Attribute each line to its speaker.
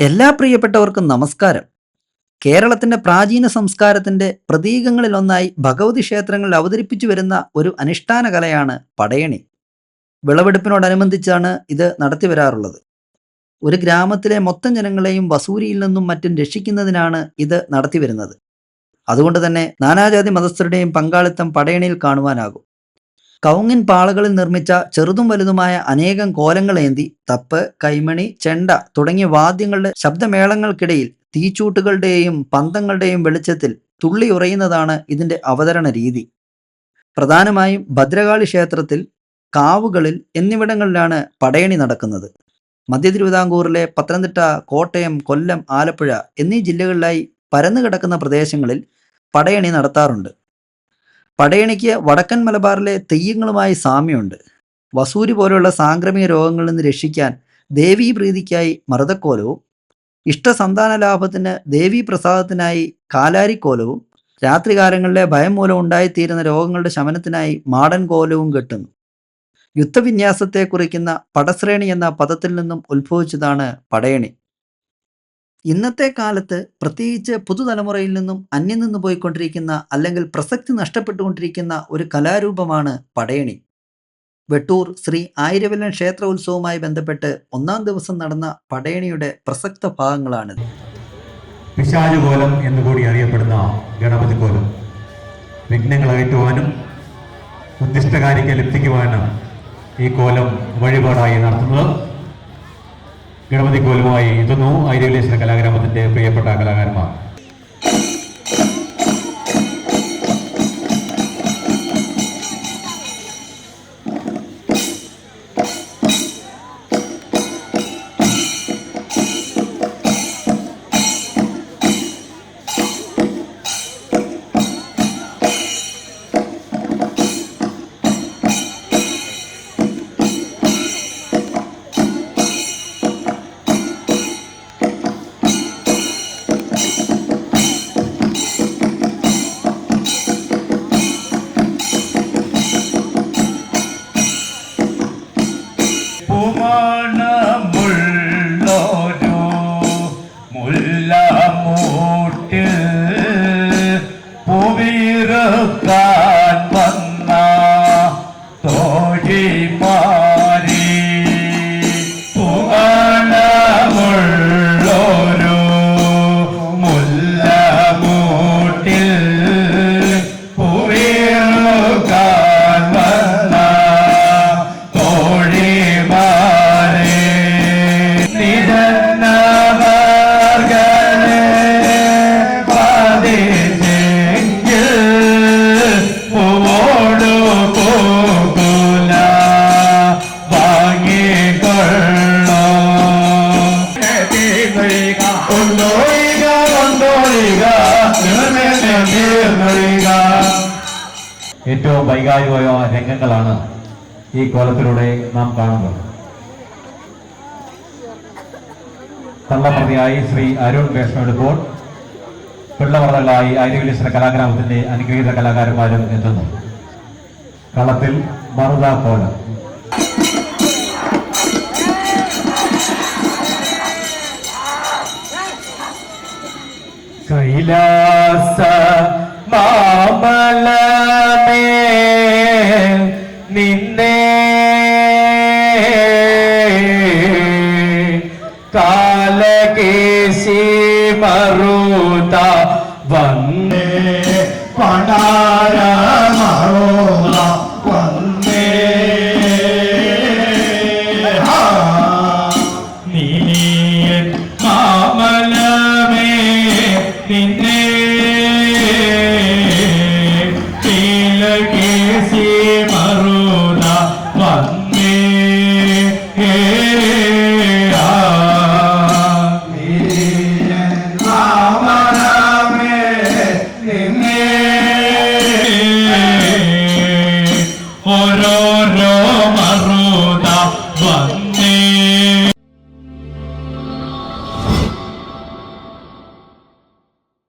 Speaker 1: എല്ലാ പ്രിയപ്പെട്ടവർക്കും നമസ്കാരം. കേരളത്തിന്റെ പ്രാചീന സംസ്കാരത്തിന്റെ പ്രതീകങ്ങളിലൊന്നായി ഭഗവതി ക്ഷേത്രങ്ങളിൽ അവതരിപ്പിച്ചു വരുന്ന ഒരു അനുഷ്ഠാന കലയാണ് പടയണി. വിളവെടുപ്പിനോടനുബന്ധിച്ചാണ് ഇത് നടത്തി വരാറുള്ളത്. ഒരു ഗ്രാമത്തിലെ മൊത്തം ജനങ്ങളെയും വസൂരിയിൽ നിന്നും മറ്റും രക്ഷിക്കുന്നതിനാണ് ഇത് നടത്തി വരുന്നത്. അതുകൊണ്ട് തന്നെ നാനാജാതി മതസ്ഥരുടെയും പങ്കാളിത്തം പടയണിയിൽ കാണുവാനാകും. കൗങ്ങിൻ പാളകളിൽ നിർമ്മിച്ച ചെറുതും വലുതുമായ അനേകം കോലങ്ങളേന്തി തപ്പ് കൈമണി ചെണ്ട തുടങ്ങിയ വാദ്യങ്ങളുടെ ശബ്ദമേളങ്ങൾക്കിടയിൽ തീച്ചൂട്ടുകളുടെയും പന്തങ്ങളുടെയും വെളിച്ചത്തിൽ തുള്ളി ഉറയുന്നതാണ് ഇതിന്റെ അവതരണ രീതി. പ്രധാനമായും ഭദ്രകാളി ക്ഷേത്രത്തിൽ കാവുകളിൽ എന്നിവിടങ്ങളിലാണ് പടയണി നടക്കുന്നത്. മധ്യ തിരുവിതാംകൂറിലെ പത്തനംതിട്ട കോട്ടയം കൊല്ലം ആലപ്പുഴ എന്നീ ജില്ലകളിലായി പരന്നു കിടക്കുന്ന പ്രദേശങ്ങളിൽ പടയണി നടത്താറുണ്ട്. പടയണിക്ക് വടക്കൻ മലബാറിലെ തെയ്യങ്ങളുമായി സാമ്യമുണ്ട്. വസൂരി പോലുള്ള സാംക്രമിക രോഗങ്ങളിൽ നിന്ന് രക്ഷിക്കാൻ ദേവീപ്രീതിക്കായി മറുതക്കോലവും ഇഷ്ടസന്താന ലാഭത്തിന് ദേവീ പ്രസാദത്തിനായി കാലാരിക്കോലവും രാത്രികാലങ്ങളിലെ ഭയം മൂലം ഉണ്ടായിത്തീരുന്ന രോഗങ്ങളുടെ ശമനത്തിനായി മാടൻ കോലവും കെട്ടുന്നു. യുദ്ധവിന്യാസത്തെ കുറിക്കുന്ന പടശ്രേണി എന്ന പദത്തിൽ നിന്നും ഉത്ഭവിച്ചതാണ് പടയണി. ഇന്നത്തെ കാലത്ത് പ്രത്യേകിച്ച് പുതുതലമുറയിൽ നിന്നും അന്യം നിന്ന് പോയിക്കൊണ്ടിരിക്കുന്ന അല്ലെങ്കിൽ പ്രസക്തി നഷ്ടപ്പെട്ടുകൊണ്ടിരിക്കുന്ന ഒരു കലാരൂപമാണ് പടയണി. വെട്ടൂർ ശ്രീ ആയിരവല്ലൻ ക്ഷേത്ര ഉത്സവവുമായി ബന്ധപ്പെട്ട് ഒന്നാം ദിവസം നടന്ന പടയണിയുടെ പ്രസക്ത ഭാഗങ്ങളാണിത്.
Speaker 2: കോലം എന്നുകൂടി അറിയപ്പെടുന്ന ഗണപതി കോലം. വിഘ്നങ്ങൾ അകറ്റുവാനും ഉദ്ദിഷ്ടകാരിക്ക് ലഭിക്കുവാനും ഈ കോലം വഴിപാടായി നടത്തുന്നത് ഗണപതി കോലുമായി എത്തുന്നു ഐരവലേശ്വര കലാഗ്രാമത്തിന്റെ പ്രിയപ്പെട്ട കലാകാരന്മാർ.
Speaker 3: പുമണമുള്ളൊരു മുല്ലമൂട്ടിൽ പുവിറുക്കാൻ വന്ന
Speaker 2: ഏറ്റവും വൈകാരികമായ രംഗങ്ങളാണ് ഈ കോലത്തിലൂടെ നാം കാണുന്നത്. തള്ളപ്രതിയായി ശ്രീ അരുൺ വേഷ്ണോടുപ്പോൾ പിള്ളവർകളായി ഐരവിലേശ്വര കലാഗ്രാമത്തിന്റെ അനുഗ്രഹീത കലാകാരന്മാരും എത്തുന്നു. കളത്തിൽ മറുതാ കോലം
Speaker 3: കൈലാസ മാമലമേ നിന്നെ കാലകേശി മറുത വന്നേ. പണാര മറോള ോ മറുത